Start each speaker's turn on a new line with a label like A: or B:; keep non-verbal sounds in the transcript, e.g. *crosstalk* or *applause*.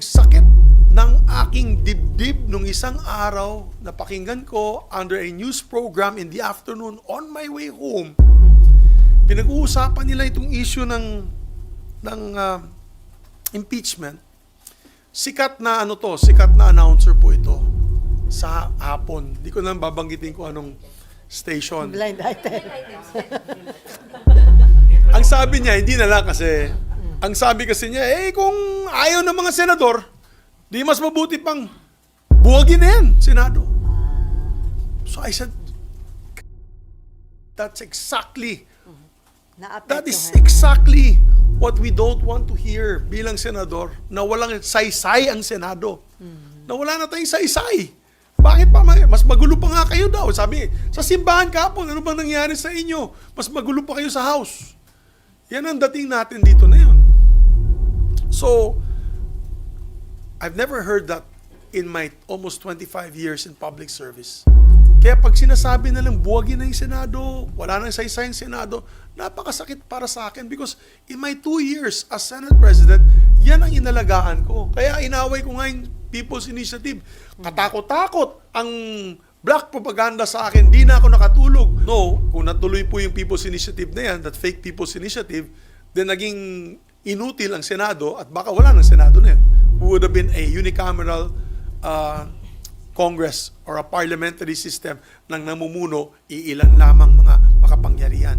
A: sakit ng aking dibdib nung isang araw na pakinggan ko under a news program in the afternoon on my way home. Pinag-uusapan nila itong issue ng ng ah, impeachment. Sikat na ano to, sikat na announcer po ito sa hapon. Hindi ko na babanggitin ko anong station.
B: Blind item. *laughs*
A: Ang sabi niya, hindi na lang kasi, ang sabi kasi niya, eh kung ayaw ng mga senador, di mas mabuti pang buwagin na yan, Senado. So I said, that's exactly, that is exactly what we don't want to hear bilang senador, na walang saysay ang Senado. Na wala na tayong saysay. Bakit pa? ma- Mas magulo pa nga kayo daw. Sabi, sa simbahan kapon, ano bang nangyari sa inyo? Mas magulo pa kayo sa house. Yan ang dating natin dito na yun. So, I've never heard that in my almost 25 years in public service. Kaya pag sinasabi na lang buwagin na yung Senado, wala nang saysay yung Senado, napakasakit para sa akin because in my two years as Senate President, yan ang inalagaan ko. Kaya inaway ko nga yung People's Initiative. Katakot-takot ang black propaganda sa akin, di na ako nakatulog. No, kung natuloy po yung People's Initiative na yan, that fake People's Initiative, then naging inutil ang Senado at baka wala ng Senado na. We would have been a unicameral uh, Congress or a parliamentary system ng namumuno, iilan lamang mga makapangyarihan.